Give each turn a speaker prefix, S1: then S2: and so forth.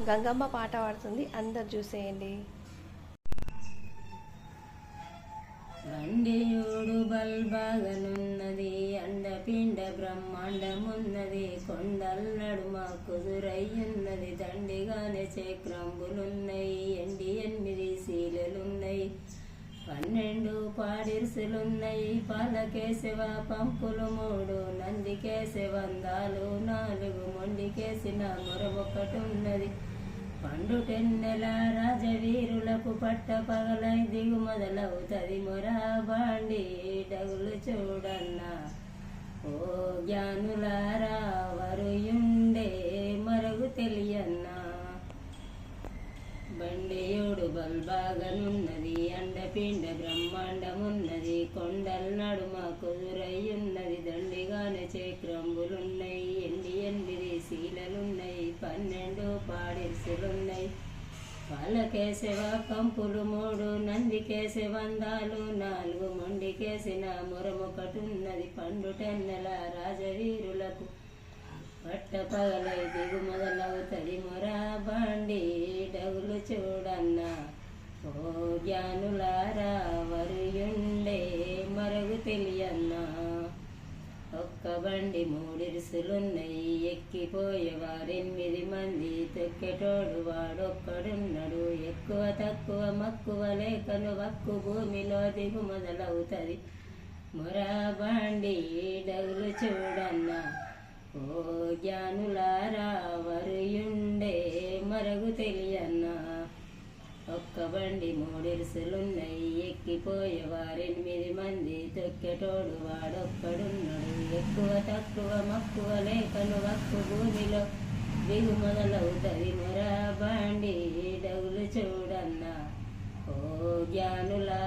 S1: గంగమ్మ పాట పాడుతుంది అందరు చూసేయండి.
S2: బండియోడు బల్బాగనున్నది అండపిండ బ్రహ్మాండమున్నది కొండల్లడు మా కుదురయ్యున్నది దండిగానే చక్రంబులున్నాయి ఎండి పన్నెండు పాడిరుసులున్నాయి పాలకేశవ పంపులు మూడు నందికేసి వందాలు నాలుగు మొండికేసిన మొరమొక్కటి పండుటెన్నెల రాజవీరులకు పట్ట పగలై దిగు మొదలవుతుంది మొరా బాండి డగులు చూడన్నా. ఓ జ్ఞానులారా వరుయుండే మరుగు తెలియన్నా. బండియోడు బల్బాగనున్నది అండపిండ బ్రహ్మాండమున్నది. కొండల నడుమ కుదురయ్యున్నది. దండిగానే చక్రంబులున్నాయి ఎండి ఎనిమిది శీలలున్నాయి. పన్నెండు పాడిర్సులున్నాయి పాలకేసేవ కంపులు మూడు నందికేసే వందాలు నాలుగు మొండికేసిన మురమొకటున్నది. పండుటెన్నెల రాజవీరులకు పట్ట పగలై దిగు మొదలవుతుంది. మొరా బాండి డగులు చూడన్న ఓ జ్ఞాను తెలియన్నా ఒక్క బండి మూడిరుసులున్నాయి. ఎక్కిపోయేవారెనిమిది మంది. తొక్కెటోడు వాడొక్కడున్నాడు. ఎక్కువ తక్కువ మక్కువ లేకను వక్కు భూమిలో దిగు మొదలవుతుంది. మొరా బండి డగులు చూడన్నా. ఓ జ్ఞానులారా వరుయుండే మరుగు తెలియన్నా. ఒక్క బండి మూడిరుసులున్నాయి. ఎక్కిపోయేవారెనిమిది మంది తొక్కెటోడు వాడొక్కడున్నాడు. ఎక్కువ తక్కువ మక్కువ లేకను వక్కు భూమిలో దిగు మొదలవుతుంది. మొరా బాండి డగులు చూడన్నా. ఓ జ్ఞానులా